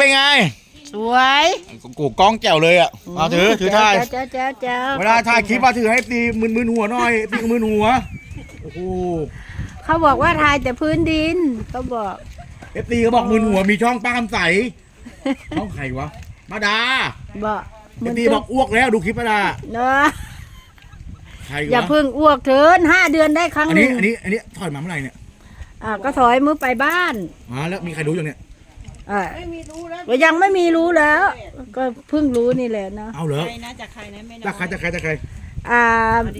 เป็นไงสวยกูกล้องแจ๋วเลยอะเอาถือถือถ่ายเจ้าเจ้าเจ้าเวลาถ่ายคลิปมาถือให้ตีมึนมึนๆหัวหน่อยตีมึนหัวโอ้โหเขาบอกว่าถ่ายแต่พื้นดินเขาบอกเอฟตีเขาบอกมึนหัวมีช่องป้าคำใสช่องใครวะมาดาบอกเอฟตีบอกอ้วกแล้วดูคลิปมาดาเนาะใครอย่าวะเพิ่งอ้วกเถินห้าเดือนได้ครั้งอันหนี้นึ่งอันนี้อันนี้ถอยมาเมื่อไหร่เนี่ยอ่าก็ถอยมือไปบ้านมาแล้วมีใครรู้อย่างเนี้ย อ่าก็ยังไม่มีรู้แล้ว ก็เพิ่งรู้นี่แหละเนาะเอาเหรอใครนะจากใครนะแม่น้อยจากใครจากใครจากใครอ่า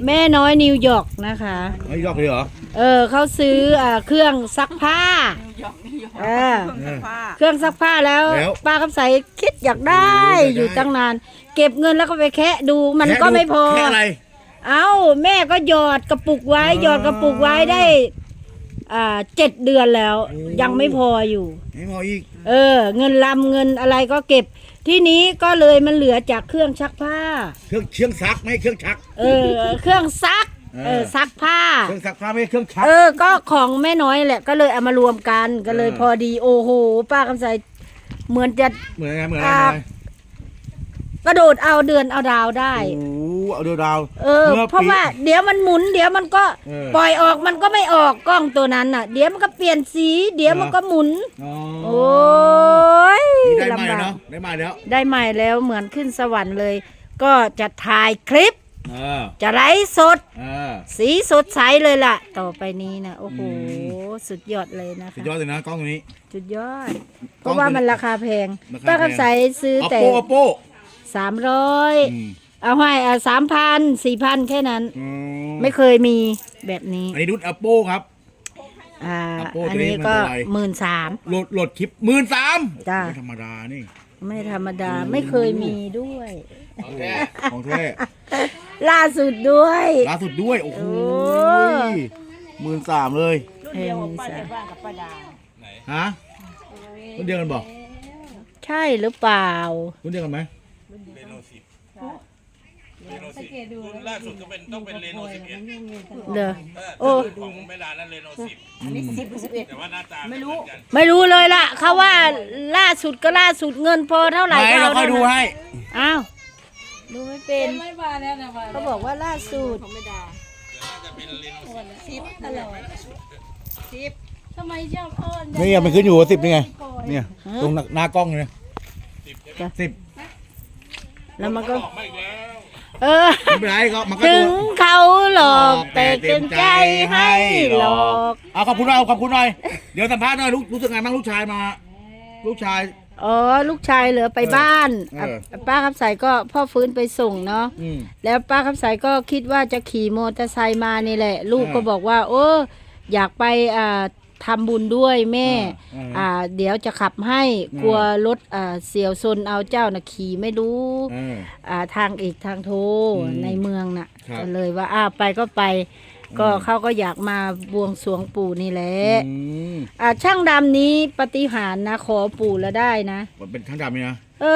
แม่น้อยนิวยอร์กนะคะไม่ยอกเลยเหรอเออเขาซื้ออ่าเครื่องซักผ้านิวยอร์กนิวยอร์กเออเครื่องซักผ้าเครื่องซักผ้าแล้วแล้วป้าคำใสคิดอยากได้อยากได้อยู่ตั้งนาน เก็บเงินแล้วก็ไปแคะดูมันก็ไม่พอแค่อะไรเอ้าแม่ก็หยอดกระปุกไว้อ๋อหยอดกระปุกไว้ได้ อ่าเจ็ดเดือนแล้วโอ้ ยังไม่พออยู่ ไม่พออีกเออ เงินลำเงินอะไรก็เก็บ ที่นี้ก็เลยมันเหลือจากเครื่องชักผ้า เครื่องเชียงซักไม่ใช่เครื่องชัก เออ เครื่องซัก เออ เออซักผ้า เครื่องซักผ้าไม่ใช่เครื่องชัก เออ ก็ของแม่น้อยแหละ ก็เลยเอามารวมกันก็เลยเออ พอดีโอ้โห ป้าคำใสเหมือนจะ เหมือนไงเหมือนอ่าอะไรกระโดดเอาเดือนเอาดาวได้ โอ้โห เอาเดือดาวเออ มื่เพราะปี ว่าเดี๋ยวมันหมุน เดี๋ยวมันก็เออปล่อยออกมันก็ไม่ออกกล้องตัวนั้นน่ะ เดี๋ยวมันก็เปลี่ยนสี เดี๋ยวมันก็หมุน อ๋อโอ้ยนี่ได้ใหม่ลำบากเนาะได้ใหม่แล้วได้ใหม่แล้วเหมือนขึ้นสวรรค์เลย ก็จะถ่ายคลิป เออจะไลฟ์สด เออ สีสดใสเลยล่ะ ต่อไปนี้นะโอ้โหอื สุดยอดเลยนะสุดคะยอดเลยนะกล้องตัวนี้ สุดยอดเพกล้องราะว่าตัวนี้มันราคาแพงราคาป้าแพงคำใสซื้ออัปแต่โป้อัปโป้สามร้อยอืม เอาให้อะสามพันสี่พันแค่นั้น อืมไม่เคยมีแบบนี้ อันนี้รุ่นอัปโป้ครับ อ่า Apple อันนี้ตัวนี้มันก็เท่าไหร่หมื่นสาม โหลดโหลดคลิปหมื่นสามจ้าไม่ธรรมดานี่ไม่ธรรมดาไม่เคยมีด้วย ของแท้ของแท้ล่าสุดด้วย ล่าสุดด้วย โอ้โหโอ้หมื่นสามเลยรุ่นเดียวกับป้าในบ้านกับป้าดาฮะรุ่นเดียวกันบอกใช่หรือเปล่ารุ่นเดียวกันไหม ล่าสุดก็เป็นต้องเป็นเรโนสิบเอ็ดเด้อ โอ้ ของเมดาและเรโนสิบอันนี้สิบหรือสิบเอ็ดแต่ว่าหน้าตาไม่รู้เหอนกันไม่รู้เลยล่ะเขาว่าล่าสุดก็ล่าสุดเงินพอเท่าไหร่ไหนก็เราเอาค่อยเท่าดูนั้นให้ อ้าวดูไม่เป็นไม่มาแล้วนะมาเขาบอกว่าล่าสุดของไม่ดาน่าจะเป็นเรโนสิบสิบตลอดสิบทำไมชอบอ้อนนี่ไงมันขึ้นอยู่ว่าสิบนี่ไง เนี่ย ตรงหน้าหน้ากล้องเลยนะสิบแล้วมันก็ ออกมาอีกแล้ว เออ ไม่เป็นไรก็มันก็ถึดูงเขาหลอกแต่เต็มใจให้หลอกเอาขอบคุณหน่อยเอาขอบคุณหน่อยเดี๋ยวสัมภาษณ์หน่อยรู้รู้สึกไงบ้างลูกชายมา ลูกชาย อ๋อลูกชายเหลือไปบ้านเออ อะป้าคำใสก็พ่อฟื้นไปส่งเนาะ อืม แล้วป้าคำใสก็คิดว่าจะขี่มอเตอร์ไซค์มานี่แหละ ลูกเออก็บอกว่า โอ้อยากไปอ่า ทำบุญด้วยแม่เออเอออ่อ่า เดี๋ยวจะขับให้เออกลัวรถอ่าเสียวซนเอาเจ้านะขี่ไม่รู้ เออ อ่าทางเอกทางโทอืมในเมืองน่ะครับก็เลยว่าอ้าวไปก็ไป ก็อืม เขาก็อยากมาบวงสรวงปู่นี่แหละอืมอ่าช่างดำนี้ปฏิหารย์นะขอปู่แล้วได้นะ มันเป็นทั้งดำนี่นะเอ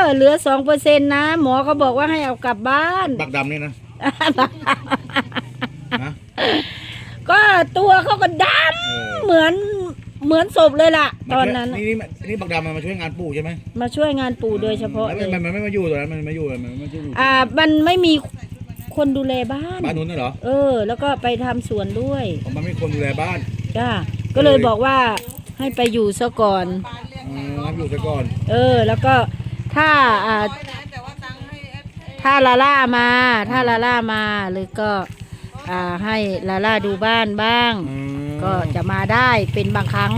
อ เหลือสองเปอร์เซ็นต์นะ หมอเขาบอกว่าให้เอากลับบ้าน บักดำนี่นะนะ ก็ตัวเขาก็ดเออำเหมือนเหมือนศพเลยล่ะ ตอนนั้นนี่นี่นี่บักดำมันมาช่วยงานปู่ใช่ไหมมาช่วยงานปู่โดยเฉพาะแล้วเลยมันมันไม่มาอยู่ตอนนั้นมันไม่อยู่มันไม่อยู่อ่า มันไม่มีคนดูแลบ้าน บ้านนู้นน่ะเหรอเออ แล้วก็ไปทำสวนด้วยอ๋อมันไม่มีคนดูแลบ้านจ้าก็เลยบอกว่าให้ไปอยู่ซะก่อนอืมรับอยู่ซะก่อน เออ แล้วก็ถ้าอ่าถ้าลาล่ามา ถ้าลาล่ามาหรือก็ อ่าให้ลาล่าดูบ้านบ้าง อืมก็จะมาได้เป็นบางครั้ง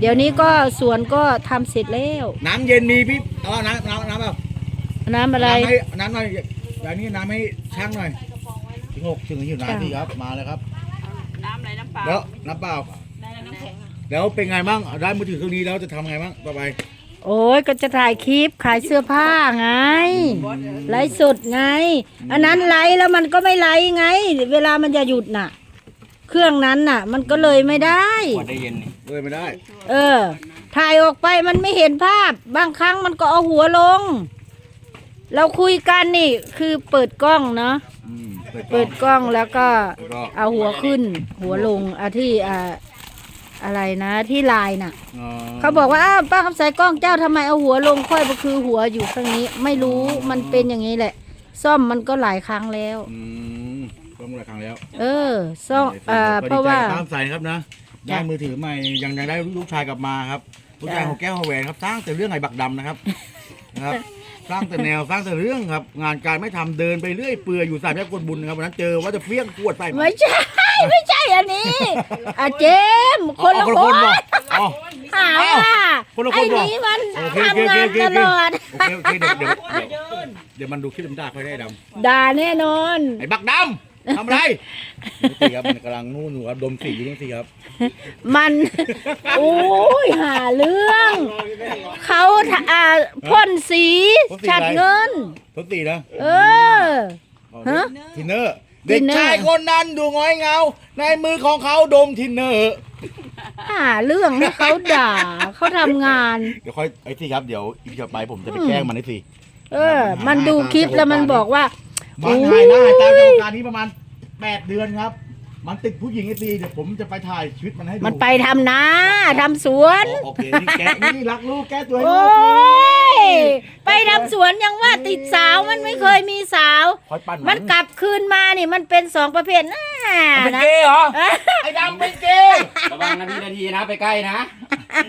เดี๋ยวนี้ก็สวนก็ทำเสร็จแล้ว น้ำเย็นมีพี่เอาน้ำน้ำน้ำเปล่าน้ำอะไร น้ำให้น้ำหน่อยอย่างนี้น้ำให้ช่างหน่อยถึงหกถึงอยู่น้ำที่ครับมาเลยครับ น้ำอะไรน้ำเปล่าแล้วน้ำเปล่า ได้แล้วน้ำแข็งอะแล้วเป็นไงบ้างได้มือถือเครื่องนี้แล้วจะทำไงบ้างต่อไป โอ้ยก็จะถ่ายคลิปขายเสื้อผ้าไง ไลฟ์สดไง อันนั้นไลฟ์แล้วมันก็ไม่ไลฟ์ไง เวลามันจะหยุดน่ะ เครื่องนั้นน่ะ มันก็เลยไม่ได้เลยไม่ได้ เออ ถ่ายออกไปมันไม่เห็นภาพ บางครั้งมันก็เอาหัวลง เราคุยกันนี่ คือเปิดกล้องเนาะ อืมเปิดกล้เปิองดกล้องแล้วก็แล้วก็เอาหัวขึ้น หัวลงอาที่อ่า อะไรนะที่ไลน์น่ะ อ๋อเขาบอกว่าอ้าวป้าคำใสกล้องเจ้าทำไมเอาหัวลงค่อยก็คือหัวอยู่ข้างนี้ ไม่รู้มันเป็นอย่างนี้แหละ ซ่อมมันก็หลายครั้งแล้ว อืมต้องหลายครั้งแล้วเออซ่อมอ่าเพราะว่า ตามใส่ครับนะได้มือถือใหม่ยังยังได้ลูกชายกลับมาครับลูกชายจ้ะ ของแก้วหัวแหวนครับสร้างแต่เรื่องไอ้บักดำนะครับ นะครับ สร้างแต่แนวสร้างแต่เรื่องครับ งานการไม่ทำเดินไปเรื่อยเปื่อยอยู่สามแยกกวนบุญนะครับวันนั้นเจอว่าจะเฟี้ยงขวดใส่ไม่ใช่ ไม่ใช่อันนี้อะเจมส์คนละอ๋อคนเหรออ๋อหาว่าคนละคนไอ้เหรอนี้มันโอเคทำงานโอเคตโอเคลอดโอเคโอเคเดี๋ยวเดี๋ยวเดี๋ยวเดี๋ยวมันดูคลิปมันด่าค่อยได้ดด่าแน่นอนำไอ้บักดำทำอะไรนี่สิครับมันกำลังนู่นอยู่ครับดมสีอยู่นี่สิครับมันโอ้ยหาเรื่อง เขาทะอ่าพ่นสีพ่นสีฉัดอะไรเงิน ทดสีนะเออฮะ ทินเนอร์ทิ เด็กนเนอร์ชายคนนั้นดูง้อยเงา ในมือของเขาดมทินเนอร์หาเรื่องให้เขาด่าเขาทำงาน เดี๋ยวค่อยไอ้สิครับเดี๋ยวอีกต่อไปผมจะไปแกล้งมันให้สิเออ มันดูคลิปแล้วมันบอกว่า มันหายหน้าหายตาจากวงการนี้ประมาณแปดเดือนครับ มันติดผู้หญิงไอ้ตีเดี๋ยวผมจะไปถ่ายชีวิตมันให้ดูมันไปทำนาทำสวน โอโอเคนี่แกนี่รักลูกแก้ตัวให้โอ้ลูกย ไปทำสวนยังว่าติดสาวมันไม่เคยมีสาว คอยปั่นมันกลับคืนมานี่มันเป็นสองประเภทนะมันเป็นนะเกย์เหรอ ไอ้ดำเป็นเกย์ระวังนาทีนาทีนะไปใกล้นะ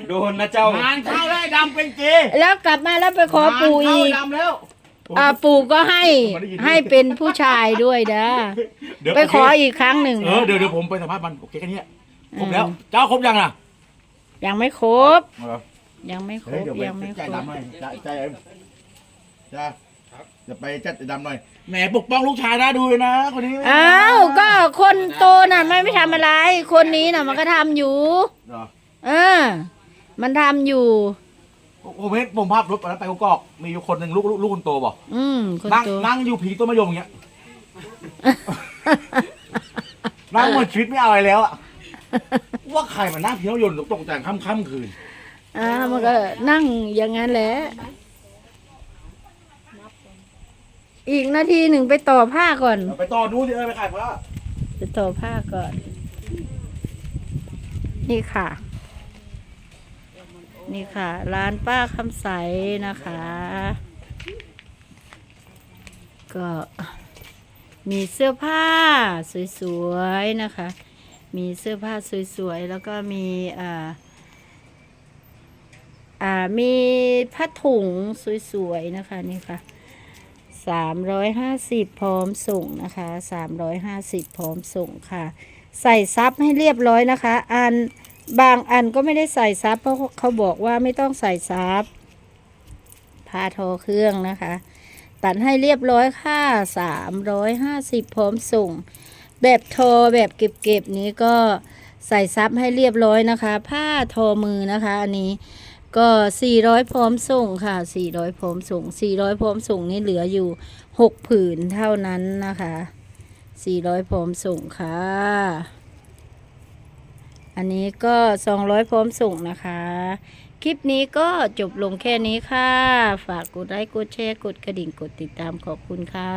โดนนะเจ้า งานเข้าแล้วไอ้ดำเป็นเกย์แล้วกลับมาแล้วไปขอปู่อีกงานเข้าไดำแล้ว อ่าปู่ก็ให้ผมไม่ได้ยินให้เป็นผู้ชายด้วยนะเดี๋ยวไปขอโเคอีกครั้งหนึ่งเออเดี๋ยวเดี๋ยวผมไปสัมภาษณ์มันโอเคแค่นี้ครบแล้ว เจ้าครบยังล่ะยังไม่ครบเออ ยังไม่ครเฮ้ยบเดี๋ยวไปยังไม่คใจรบดำหน่อยใจใจเอ็มจ้าจะไปจัดไอ้ดำหน่อยแหมปกป้องลูกชายนะดูเลยนะคนนี้อ้าวก็คนโตน่ะไม่ไม่ทำอะไร คนนี้น่ะมันก็ทำอยู่ เหรอเออ มันทำอยู่ ผมเห็นผมภาพรถไปแล้วไปกกอกมีอยู่คนหนึ่งลูกลูกลูกคนโตบอกอืมคนนั่งโต นั่งอยู่ผีต้นมะยมอย่างเงี้ยนั่งเหมือนชีวิตไม่เอาอะไรแล้วอะว่าใครมานั่งผีต้นมะยมตกแต่งค่ำค่ำคืน อ่ามันก็นั่งอย่างนั้นแหละ อีกนาทีหนึ่งไปต่อผ้าก่อน เอาไปต่อนู้นสิเออไปขายผ้าไปต่อผ้าก่อน นี่ค่ะ นี่ค่ะ ร้านป้าคำใสนะคะ ก็มีเสื้อผ้าสวยๆนะคะ มีเสื้อผ้าสวยๆ แล้วก็มีอ่าอ่า มีผ้าถุงสวยๆนะคะนี่ค่ะสามร้อยห้าสิบพร้อมส่งนะคะสามร้อยห้าสิบพร้อมส่งค่ะ ใส่ซับให้เรียบร้อยนะคะอันบางอันก็ไม่ได้ใส่ซับเพราะเขาบอกว่าไม่ต้องใส่ซับผ้าทอเครื่องนะคะ ตัดให้เรียบร้อยค่ะสามร้อยห้าสิบพร้อมส่ง แบบทอแบบเก็บๆนี้ก็ใส่ซับให้เรียบร้อยนะคะ ผ้าทอมือนะคะ อันนี้ ก็ 400 พร้อมส่งค่ะ 400 พร้อมส่ง 400 พร้อมส่งนี่เหลืออยู่ 6 ผืนเท่านั้นนะคะ 400 พร้อมส่งค่ะ อันนี้ก็ 200 พร้อมส่งนะคะ คลิปนี้ก็จบลงแค่นี้ค่ะ ฝากกดไลค์ กดแชร์ กดกระดิ่ง กดติดตามขอบคุณค่ะ